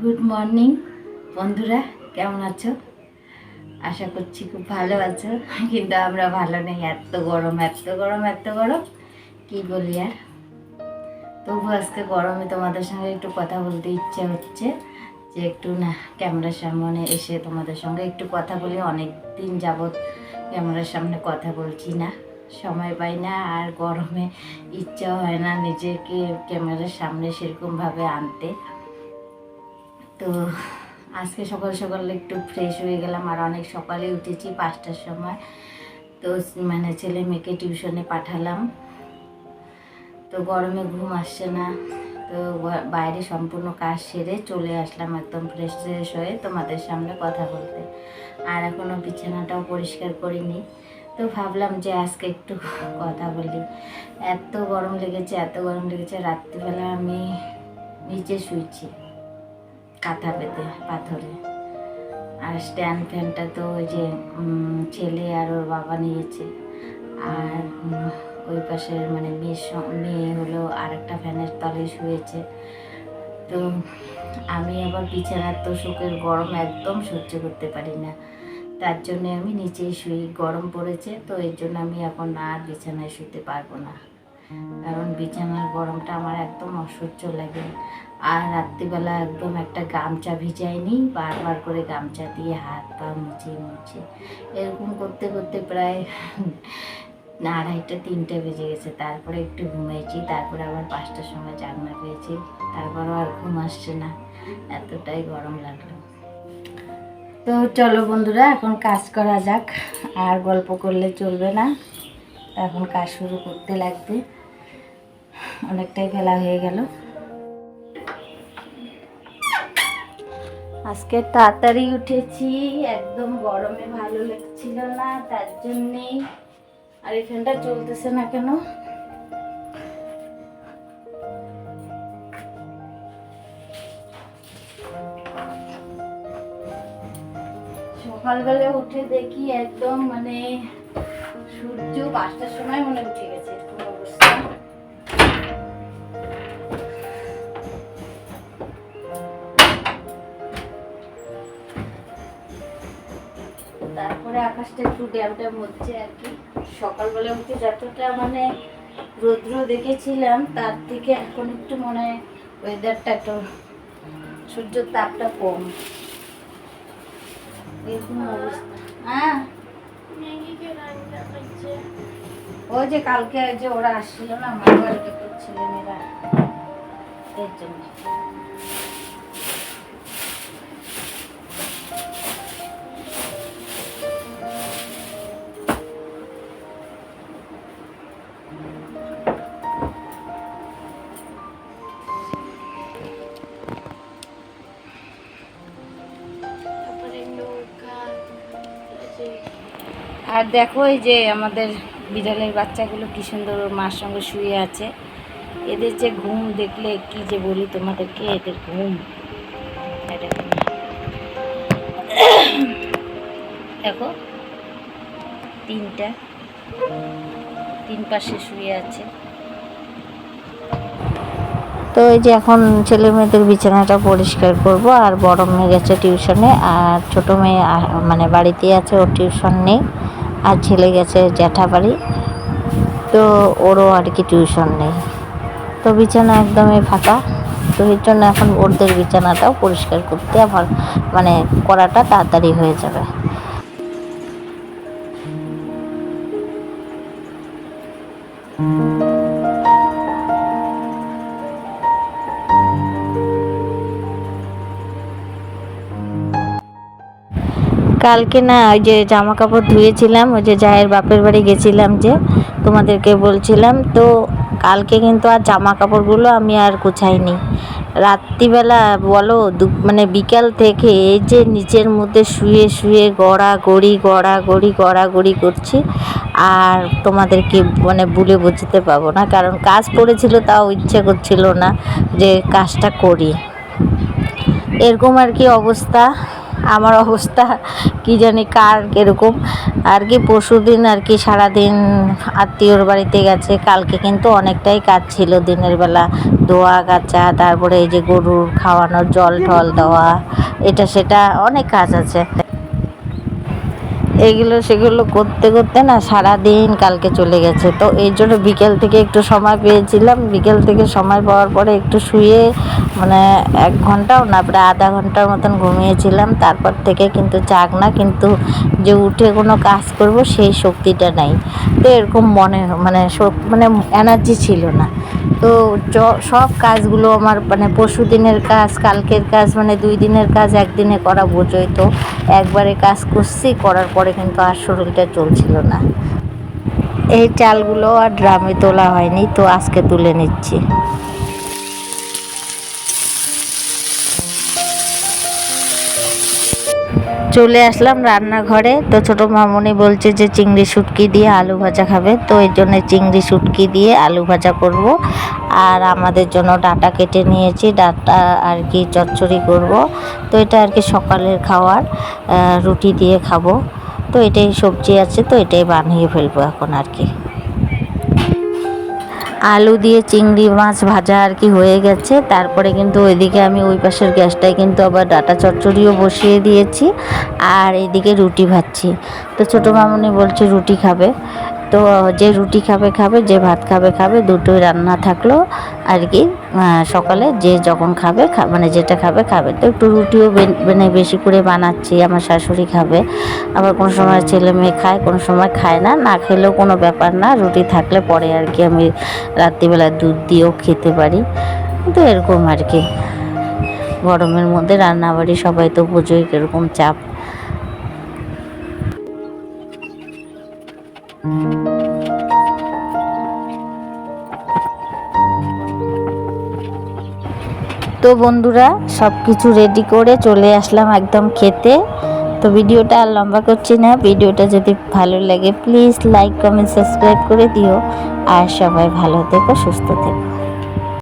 Good morning বন্ধুরা, কেমন আছো? আশা করছি খুব ভালো আছো, কিন্তু আমরা ভালো নেই, এত গরম এত গরম এত গরম। কি বলি আর? তবু আজকে গরমে তোমাদের সঙ্গে একটু কথা বলতে ইচ্ছে হচ্ছে যে একটু না, ক্যামেরার সামনে এসে তোমাদের সঙ্গে একটু কথা বলি অনেক দিন যাবৎ ক্যামেরার সামনে কথা বলছি না। সময় পাই না আর গরমে ইচ্ছা হয় না নিজেকে ক্যামেরার সামনে সেরকমভাবে আনতে। তো আজকে সকাল সকাল একটু ফ্রেশ হয়ে গেলাম আর অনেক সকালে উঠেছি পাঁচটার সময়। তো মানে ছেলে মেয়েকে টিউশনে পাঠালাম। তো গরমে ঘুম আসছে না। তো বাইরে সম্পূর্ণ কাজ সেরে চলে আসলাম একদম ফ্রেশ ফ্রেশ হয়ে তোমাদের সামনে কথা বলতে। আর এখনও বিছানাটাও পরিষ্কার করিনি। তো ভাবলাম যে আজকে একটু কথা বলি। এত গরম লেগেছে, এত গরম লেগেছে, রাত্রিবেলা আমি নিচে শুয়েছি কাঁথা পেতে পাথরে। আর স্ট্যান্ড ফ্যানটা তো ওই যে ছেলে আর ওর বাবা নিয়েছে। আর ওই পাশের মানে মেয়ের মেয়ে হলো আর একটা ফ্যানের তলে শুয়েছে। তো আমি আবার বিছানার তো শোকের গরম একদম সহ্য করতে পারি না। তার জন্য আমি নিচেই শুই, গরম পড়েছে, তো এর জন্য আমি এখন আর বিছানায় শুতে পারব না। কারণ বিছানার গরমটা আমার একদম অসহ্য লাগে। আর রাত্রিবেলা একদম একটা গামছা ভিজাইনি, বারবার করে গামছা দিয়ে হাত পা মুছে মুছে। এরকম করতে করতে প্রায় আড়াইটা, তিনটে বেজে গেছে। তারপরে একটু ঘুমিয়েছি তারপরে আবার পাঁচটার সময় জাগনা পেয়েছি। তারপরও আর ঘুম আসছে না। এতটাই গরম লাগল। তো চলো বন্ধুরা, এখন কাজ করা যাক। আর গল্প করলে চলবে না। এখন কাজ শুরু করতে লাগবে। অনেকটাই বেলা হয়ে গেল। আজকে তাড়াতাড়ি উঠেছি। একদম গরমে ভালো লাগছিল না, তার জন্যেই আর এখানটা চলতেছে না কেন? সকালবেলা উঠে দেখি একদম মানে সূর্য পাঁচটার সময় মনে উঠে গেছে অবস্থা। তারপরে আকাশটা একটু ড্যাম ড্যাম হচ্ছে আর কি। সকালবেলা উঠে যতটা মানে রৌদ্র দেখেছিলাম, তার থেকে এখন একটু মনে হয় ওয়েদারটা একটু সূর্যের তাপটা কম। এরকম অবস্থা। হ্যাঁ। ওই যে কালকে যে ওরা আসছিল না আমার বাড়িতে করছিল এরা এর জন্য। আর দেখো এই যে আমাদের বিড়ালের বাচ্চাগুলো কি সুন্দর মার সঙ্গে শুয়ে আছে। এদের যে ঘুম, দেখলে কি যে বলি তোমাদেরকে, এদের ঘুম। দেখো। দেখো, তিনটা, তিন পাশে শুয়ে আছে। তো এই যে এখন ছেলে মেয়েদের বিছানাটা পরিষ্কার করব, আর বড় মেয়ে গেছে টিউশনে, আর ছোট মেয়ে মানে বাড়িতে আছে, ওর টিউশন নেই। আর ছেলে গেছে জ্যাঠা বাড়ি তো ওরও আর কি টিউশন নেই। তো বিছানা একদমই ফাঁকা। তো এর জন্য এখন ওরদের বিছানাটাও পরিষ্কার করতে আমার মানে করাটা তাড়াতাড়ি হয়ে যাবে। কালকে না ওই যে জামা কাপড় ধুয়েছিলাম, ওই যে জায়ের বাপের বাড়ি গেছিলাম যে, তোমাদেরকে বলছিলাম, তো কালকে কিন্তু আর জামা কাপড়গুলো আমি আর গুছাইনি। রাত্রিবেলা বলো মানে বিকাল থেকে এই যে নিচের মধ্যে শুয়ে শুয়ে গড়া গড়ি গড়া গড়ি গড়া গড়ি করছি, আর তোমাদেরকে মানে বলে বোঝাতে পারব না, কারণ কাজ পড়েছিল তাও ইচ্ছে করছিল না যে কাজটা করি। এরকম আর কি অবস্থা। আমার অবস্থা কি জানি কার কীরকম। আর কি পরশু দিন আর কি সারাদিন আত্মীয়র বাড়িতে গেছে। কালকে কিন্তু অনেকটাই কাজ ছিল দিনের বেলা। ধোয়া কাচা তারপরে এই যে গরুর খাওয়ানোর জল টল দেওয়া, এটা সেটা অনেক কাজ আছে। এগুলো সেগুলো করতে করতে না সারা দিন কালকে চলে গেছে। তো এই জন্য বিকেল থেকে একটু সময় পেয়েছিলাম। বিকেল থেকে সময় পাওয়ার পরে একটু শুয়ে মানে এক ঘন্টাও না, প্রায় আধা ঘণ্টার মতন ঘুমিয়েছিলাম। তারপর থেকে কিন্তু চাক না কিন্তু যে উঠে কোনো কাজ করব সেই শক্তিটা নাই। তো এরকম মনে মানে মানে এনার্জি ছিল না। তো সব কাজগুলো আমার মানে পরশু দিনের কাজ, কালকের কাজ মানে দুই দিনের কাজ একদিনে করা বোঝোই তো। একবারে কাজ করছি, করার পরে কিন্তু আর শরীরটা চলছিল না। এই চালগুলো আর ড্রামে তোলা হয়নি, তো আজকে তুলে নিচ্ছি। চলে আসলাম রান্নাঘরে। তো ছোটো মামনি বলছে যে চিংড়ি শুটকি দিয়ে আলু ভাজা খাবে। তো এর জন্য চিংড়ি শুটকি দিয়ে আলু ভাজা করব। আর আমাদের জন্য ডাটা কেটে নিয়েছি। ডাটা আর কি চচ্চড়ি করব। তো এটা আর কি সকালের খাওয়ার রুটি দিয়ে খাব। তো এটাই সবজি আছে। তো এটাই বানিয়ে ফেলব এখন আর কি। আলু দিয়ে চিংড়ি মাছ ভাজা আর কি হয়ে গেছে। তারপরে কিন্তু ওইদিকে আমি ওই পাশের গ্যাসটায় কিন্তু আবার ডাটা চচ্চড়িও বসিয়ে দিয়েছি। আর এদিকে রুটি ভাজছি। তো ছোটো মামনি বলছে রুটি খাবে। তো যে রুটি খাবে খাবে, যে ভাত খাবে খাবে, দুটোই রান্না থাকল আর কি সকালে যে যখন খাবে মানে যেটা খাবে খাবে। তো একটু রুটিও মানে বেশি করে বানাচ্ছি, আমার শাশুড়ি খাবে। আবার কোনো সময় ছেলে মেয়ে খায়, কোনো সময় খায় না না খেলেও কোনো ব্যাপার না, রুটি থাকলে পরে আর কি আমি রাত্রিবেলা দুধ দিয়েও খেতে পারি। তো এরকম আর কি। গরমের মধ্যে রান্নাবাড়ি সবাই তো বোঝোই কীরকম চাপ। তো বন্ধুরা সব কিছু রেডি করে চলে আসলাম একদম খেতে। তো ভিডিওটা আর লম্বা করছি না, ভিডিওটা যদি ভালো লাগে প্লিজ লাইক কমেন্ট সাবস্ক্রাইব করে দিও। আর সবাই ভালো থেকো, সুস্থ থেকো।